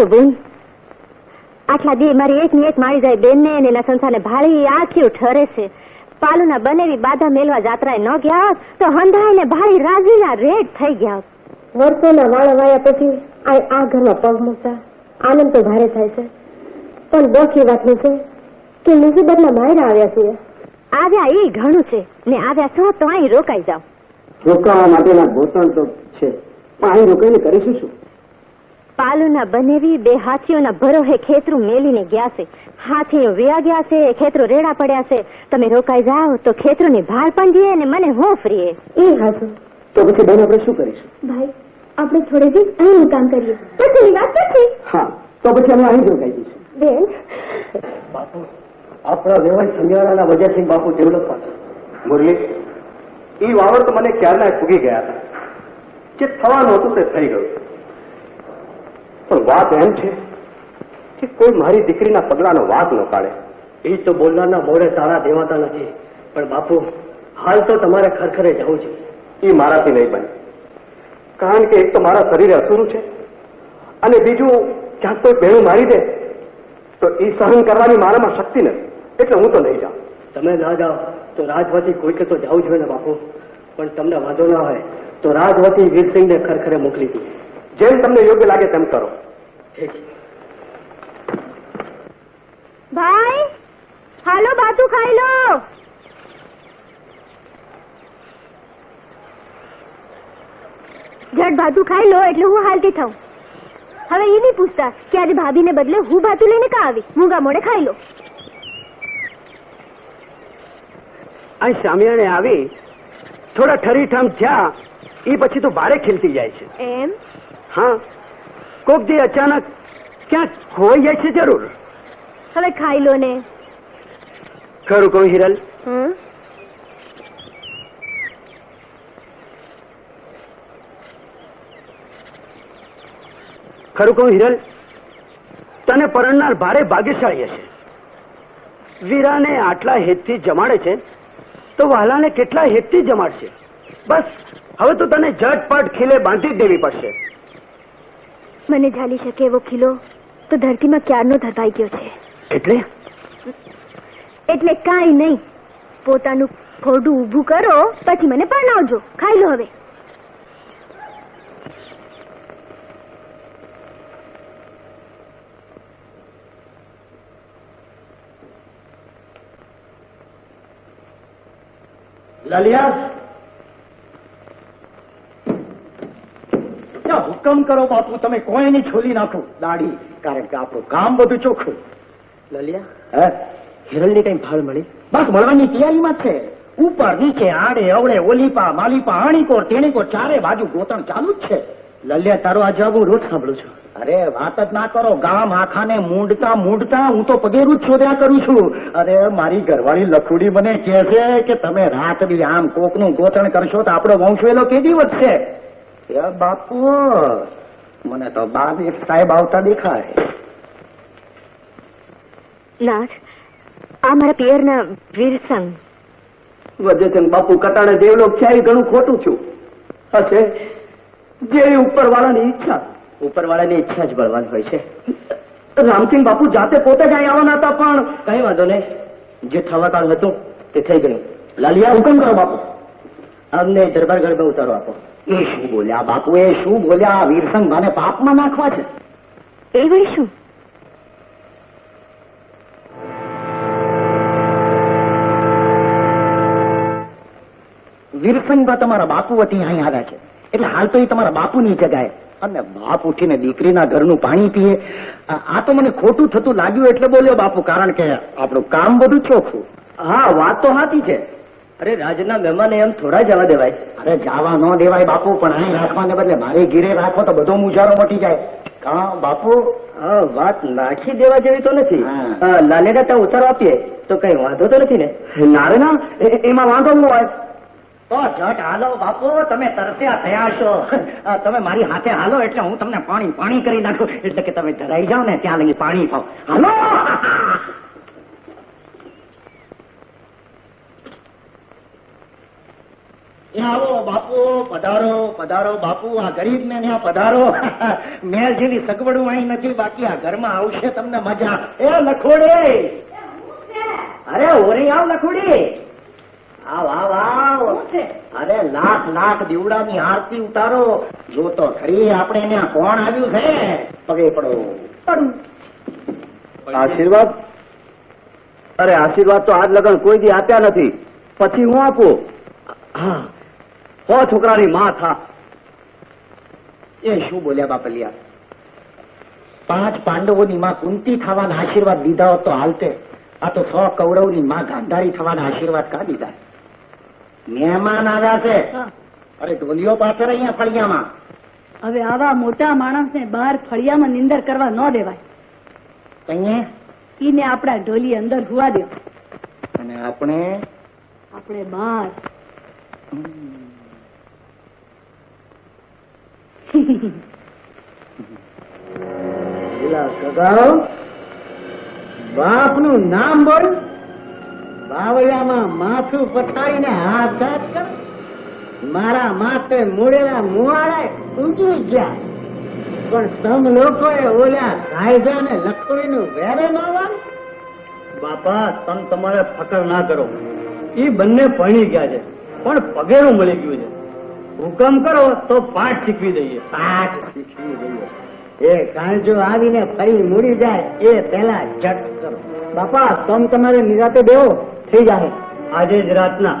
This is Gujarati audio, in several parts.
છો બોન. આટલા દી મારી એક ની એક મારી જાય બેન ને એના સંસારને ભાળી આખી ઠરે છે. પાલુના બનેવી બાધા મેલવા જાત્રાએ ન ગયા હોત તો હંધાઈ ને ભાળી રાજીના રેડ થઈ ગયા હોત. વર્ષોના વાળા વાયા પછી આ આ ઘરમાં પગ મૂકતા. આનંદ તો ભારે થાય છે. પણ દોખી વાતનું છે કે મુસીબતમાં બહાર આવ્યા છીએ. આવ્યા એ ઘણું છે. ને આવ્યા છો તો અહીં રોકાઈ જાઓ. રોકાવા માટેના ગોતણ તો છે. પણ અહીં રોકાઈને કરીશું શું? પાલુના બનેવી બે હાથીઓના ભરોહે ખેતરું મેલીને ગયા છે. હાથીઓ વ્યા ગયા છે ખેતરો રેડા પડ્યા છે. તમે રોકાઈ જાઓ તો ખેતરોની ભાળ પણ દે ને મને હું ફ્રીએ એ હાસુ તો પછી બેન આપણે શું કરીશું? ભાઈ આપણે થોડે દિવસ અહીં કામ કરીએ. પછી વાત પછી હા તો પછી અમે અહીં જ રોકાઈ દઈશું બેન. બાપુ આપણા વ્યવહાર સંજારાના વજયસિંહ બાપુ ડેવલપ મુરલી એ વાવર તો મને ક્યારના ફૂગી ગયા હતા. જે થવાનું હતું તે થઈ ગયું. પણ વાત એમ છે કે કોઈ મારી દીકરીના પગલાનો વાત ન કાઢે એ તો બોલનારના મોડે તારા દેવાતા નથી. પણ બાપુ હાલ તો તમારે ખરખરે જવું છે. એ મારાથી નહીં બને. કારણ કે એક તો મારા શરીરે અસુરું છે અને બીજું ક્યાંક કોઈ બેણું મારી દે તો એ સહન કરવાની મારામાં શક્તિ નથી. એટલે હું તો નહીં જાઉં. તમે ના જાઓ તો રાજવતી કોઈકે તો જવું જોઈએ ને બાપુ. પણ તમને વાંધો ના હોય તો રાજવતી વીરસિંહને ખરખરે મોકલી હતી જેમ તમને યોગ્ય લાગે તેમ કરો. ભાઈ હાલો બાતુ ખાઈ લો. ઝટ ભાતું ખાઈ લો એટલે હું હાલતી થઉં. હવે એ નહીં પૂછતા કે આજે ભાભીને બદલે હું ભાતું લઈને કા આવી? મૂંગા મોડે ખાઈ લો. અહીં સામિયાને આવી થોડા ઠરીઠામ થયા એ પછી તો ભારે ખીલતી જાય છે. એમ? હા? કોક દી અચાનક ક્યાંક ખોવાઈ જાય છે જરૂર. હવે ખાઈ લો ને. ખરું કહું હિરલ. ખરું કહું હિરલ તને પરણનાર ભારે ભાગ્યશાળી હશે. વીરાને આટલા હેતથી જમાડે છે તો વહાલાને કેટલા હેતથી જમાડશે? બસ હવે તો તને ઝટપટ ખીલે બાંધી જ દેવી પડશે. મને ઝાલી શકે એવો ખીલો તો ધરતીમાં ક્યારનો ધરવાઈ ગયો છે? એટલે? એટલે કાંઈ નહીં. પોતાનું ખોડું ઊભું કરો પછી મને પરણાવજો. ખાઈ લો હવે. લાલિયા ક્યાં કરો બાપુ તમે કોઈની છોલી નાખો. દાઢી કારણ કે આપણું કામ બધું ચોખ્ખું. લલિયા હે? હિરલની કઈ ભાળ મળી? બસ મળવાની તૈયારીમાં છે. ઉપર નીચે આડે અવળે ઓલીપા માલીપા આણીકોર તેણીકોર ચારે બાજુ ગોતણ ચાલુ જ છે. લલિયા તારો આ જવાબ હું રોજ સાંભળું છું. અરે વાત જ ના કરો. ગામ આખાને મૂંડતા મૂંડતા હું તો પગેરું જ શોધ્યા કરું છું. અરે મારી ઘરવાળી લખુડી મને કહે છે કે તમે રાત બી આમ કોકનું ગોતણ કરશો તો આપણો વંશવેલો કેદી વધશે? એ બાપુ મને તો બાદ એક સાહેબ આવતા દેખાય. નાથ આ મારા પિયરના વીરસંગ વજયચંદ બાપુ કટાણે દેવલોક છે એ ઘણું ખોટું છું. હશે જે ઉપર વાળાની ઈચ્છા. ઉપરવાળાની ઈચ્છા જ બળવાન હોય છે. રામસિંહ બાપુ જાતે પોતે જ અહીં આવવાના હતા પણ કઈ વાંધો નહીં. જે થવાકાળ હતું તે થઈ ગયું. લાલિયા હુકમ કરો બાપુ. અમને દરબાર ગરબે ઉતારો આપો. એ શું બોલ્યા બાપુ એ શું બોલ્યા? વીરસંગ મને પાપમાં નાખવા છે. એ વળી શું? વીરસંગમાં તમારા બાપુ વતી અહીં આવ્યા છે. એટલે હાલ તો એ તમારા બાપુની જગાએ અને બાપ ઉઠીને દીકરીના ઘરનું પાણી પીએ. આ આ તો મને ખોટું થતું લાગ્યું એટલે બોલ્યો બાપુ કારણ કે આપણું કામ બધું ચોખ્ખું. હા વાત તો સાચી છે. અરે રાજના મહેમાને એમ થોડા જવા દેવાય. અરે જવા ન દેવાય બાપુ પણ અહીં રાખવાને બદલે મારે ઘીરે રાખો તો બધો મુજારો મટી જાય. કા બાપુ? હા વાત નાખી દેવા જેવી તો નથી. લાલેડા ત્યાં ઉતારો આપીએ તો કઈ વાંધો તો નથી ને? નારે ના એમાં વાંધો ન હોય. તો જટ હાલો બાપુ તમે તરસ્યા થયા છો. તમે મારી હાથે હાલો એટલે હું તમને પાણી પાણી કરી નાખું. એટલે કે તમે ધરાઈ જાઓ ને ત્યાં લગી પાણી પાવ. હાલો! એ આવો બાપુ પધારો પધારો બાપુ આ ગરીબ ને ત્યાં પધારો. મેં જેવી સગવડું અહીં નથી બાકી આ ઘરમાં આવશે તમને મજા. એ લખોડી. અરે ઓરે આવ લખોડી. આવ આવ આવ. અરે લાખ લાખ દીવડાની આરતી ઉતારો. જો તો ખરી આપણે ત્યાં કોણ આવ્યું છે? પગે પડો. આશીર્વાદ? અરે આશીર્વાદ તો આજ લગન કોઈ દી આપ્યા નથી. પછી હું આપું? હા. હો છોકરાની માં થા. એ શું બોલ્યા બાપલિયા? પાંચ પાંડવોની માં કુંતી થવાના આશીર્વાદ દીધા હોત તો હાલતે. આ તો સો કૌરવની માં ગાંધારી થવાના આશીર્વાદ કા દીધા? મહેમાન આવ્યા છે. અરે ઢોલિયો પાછળ અહીંયા ફળિયામાં. હવે આવા મોટા માણસને બહાર ફળિયામાં નિંદર કરવા ન દેવાય. કહીએ? ઈને આપણા ઢોલી અંદર હુવા દો. અને આપણે? આપણે બહાર. બાપનું નામ બોલ. બાવળિયામાં માથું પથારીને હાથ હાથ કર. મારા માથે મુડેલા મુવાડા ઉગી ગયા પણ સમ લોકોએ ઓલા કાયદા ને લખોડીનું વેરે ન. બાપા, તમ તમારે ફકર ના કરો. એ બંને પરણી ગયા છે, પણ પગેરું મળી ગયું છે. હુકમ કરો તો પાઠ શીખવી દઈએ. પાઠ શીખવી દઈએ. એ કાંજો આવીને ફરી મૂડી જાય એ પેલા જટ કરો. બાપા તમ તમારે નિરાતે બેહો થઈ જાય આજે જ રાતના.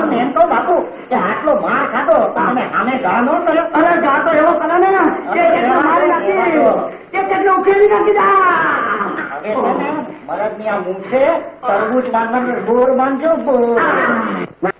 બાપુ આટલો માર ખાધો તમે સામે ગાનો કર્યો. અરે ગાતો એવો કરો ને કે નાખી કે કેટલો ઉકેલી નાખી દા મરદની આ મૂછે તરબૂચ બાંધવાનું બોર બાંધજો બોર.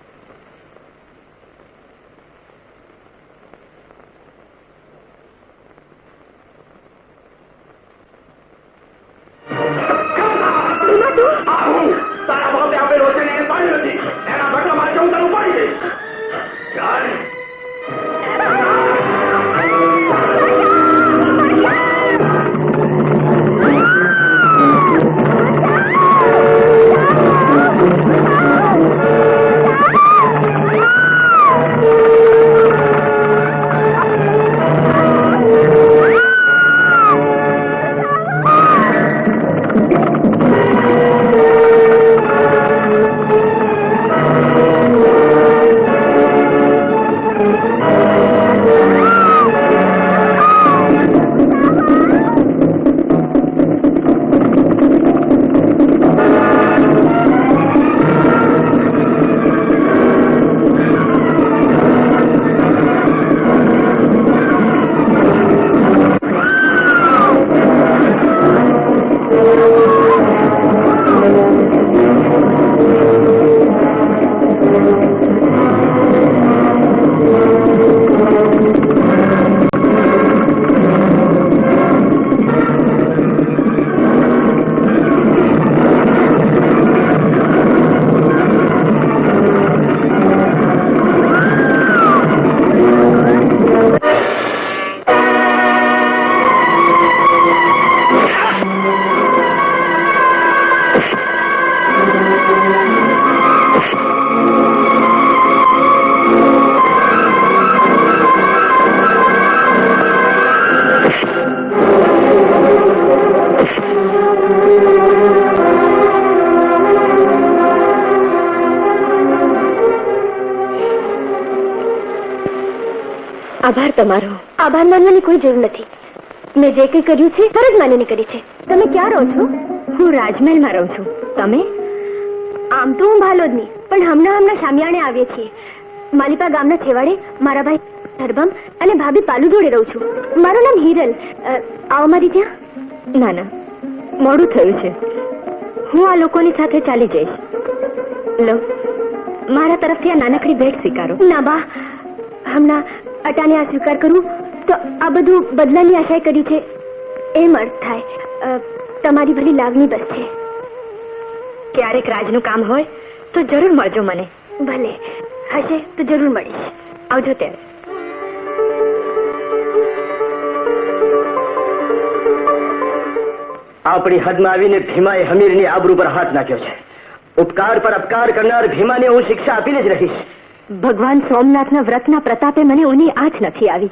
આભાર તમારો. આભાર માનવાની કોઈ જરૂર નથી. મેં જે કંઈ કર્યું છે ફરજ માનીને કરી છે. તમે ક્યાં રહો છો? હું રાજમહેલમાં રહું છું. તમે? આમ તો હું ભાલોદની પણ હમણાં હમણાં શામિયાણે આવીએ છીએ. માલિપા ગામના છેવાડે મારા ભાઈ ધરબમ અને ભાભી પાલુ જોડે રહું છું. મારું નામ હિરલ. આવો મારી ત્યાં. ના ના. મોડું થયું છે. હું આ લોકોની સાથે ચાલી જઈશ. લો મારા તરફથી આ નાનકડી ભેટ સ્વીકારો. ના બા હમણાં અટાને આ સ્વીકાર કરું તો આ બધું બદલાની આશાએ કર્યું છે. એમ અર્થ થાય તમારી ભલી લાગણી બસ છે. ક્યારેક રાજનું કામ હોય તો જરૂર મળજો મને. ભલે હશે તો જરૂર મળીશ. આવજો ત્યારે આપણી હદમાં આવીને ભીમાએ હમીરની આબરૂ પર હાથ નાખ્યો છે. ઉપકાર પર અપકાર કરનાર ભીમાને હું શિક્ષા આપીને જ રહીશ. ભગવાન સોમનાથના વ્રતના પ્રતાપે મને ઉની આંચ નથી આવી.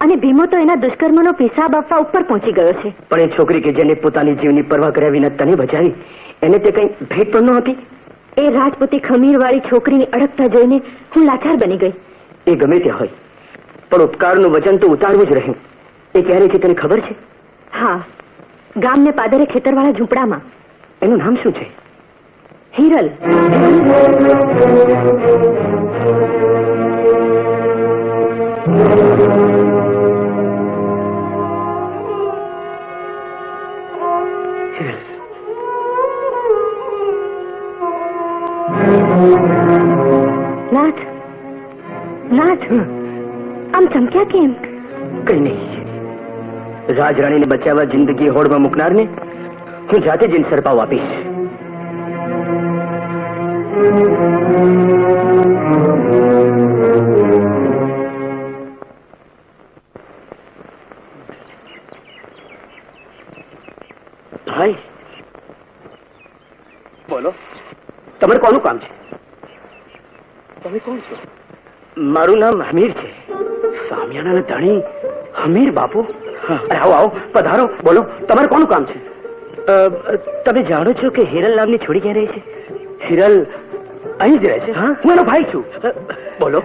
અને ભીમો તો એના દુષ્કર્મનો પિસાબ આપવા ઉપર પહોંચી ગયો છે. પણ એ છોકરી કે જેને પોતાની જીવની પરવા કર્યા વિના તને બચાવી એને તે કઈ ભેટ પણ ન આપી? એ રાજપૂતી ખમીરવાળી છોકરીની અડકતા જોઈને હું લાચાર બની ગઈ. એ ગમે તે હોય પણ ઉપકારનું વચન તો ઉતારવું જ રહ્યું એ ક્યારે છે તને ખબર છે? હા ગામને પાદરે ખેતરવાળા ઝૂંપડામાં. એનું નામ શું છે? હિરલ. નાથ નાથ આમ ચમક્યા કેમ? કઈ નહીં. રાજરાણીને બચાવવા જિંદગી હોડમાં મૂકનારને હું જાતે જ ઇન્સરપાવ આપીશ. ભાઈ બોલો. તમારે કોનું કામ છે? તમે કોણ છો? મારું નામ હમીર છે. સામિયાના ધણી હમીર બાપુ? આવો આવો પધારો બોલો. તમારે કોનું કામ છે? તમે જાણો છો કે હિરલ નામની છોડી ક્યાં રહી છે? હિરલ અહીં જ રહે છે. હું? એનો ભાઈ છું. બોલો.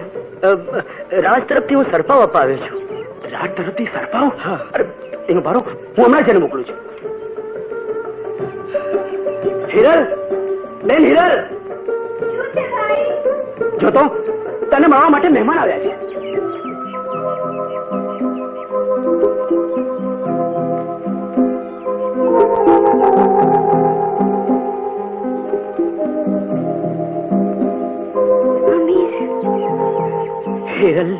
રાજ તરફથી હું સરપાવ આપવા આવ્યો છું. રાજ તરફથી સરપાવ? અરે એનું ભારો હું હમણાં જ એને મોકલું છું. હિરલ? બેન હિરલ? જો તો તને મળવા માટે મહેમાન આવ્યા છે. હિરલ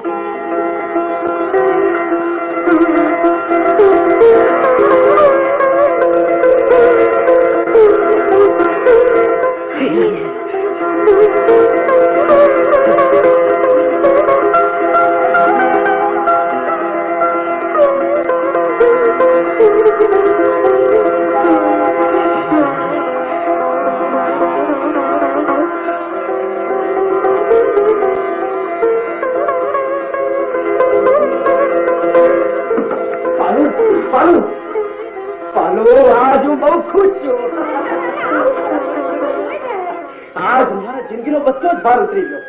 ભાર ઉતરી ગયો.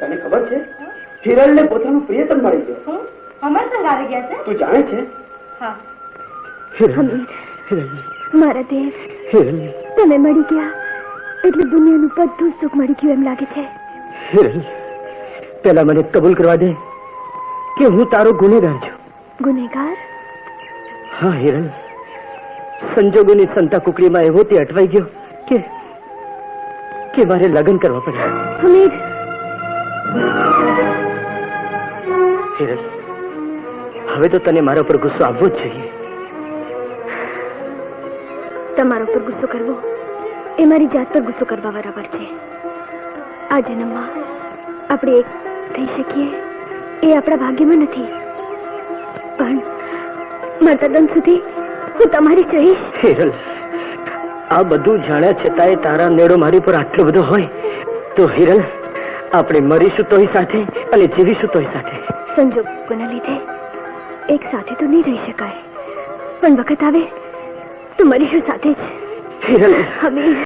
તને ખબર છે? હિરલ ને પોતાનું પ્રિયતમ મળી ગયો. અમર સંગ આવી ગયા છે? તું જાણે છે? હા. મારા દેવ હિરલ તમે મળી ગયા. એટલે દુનિયાનું બધું સુખ મળી ગયું એમ લાગે છે. હિરલ પેલા મને કબૂલ કરવા દે કે હું તારો ગુનેગાર છું. ગુનેગાર? હા હિરલ સંજોગોની સંતા કુકડીમાં એવો તે અટવાઈ ગયો કે કે મારે લગ્ન કરવા પડ્યા હમીર હિરલ હવે તો તને મારા પર ગુસ્સો આવવો જ જોઈએ તમારા ઉપર ગુસ્સો કરવો એ મારી જાત પર ગુસ્સો કરવા બરાબર છે આ જન્મમાં આપણે એક થઈ શકીએ એ આપણા ભાગ્યમાં નથી પણ મરતા દમ સુધી હું તમારી જ રહીશ હિરલ આ બધું જાણ્યા છતાંય તારા નેડો મારી પર આટલો બધો હોય તો હિરલ આપણે મરીશું તોય સાથે અને જીવીશું તોય સાથે. સંજોગોના લીધે એક સાથે તો નહીં રહી શકાય. પણ વખત આવે તો મરીશું સાથે જ. હમીર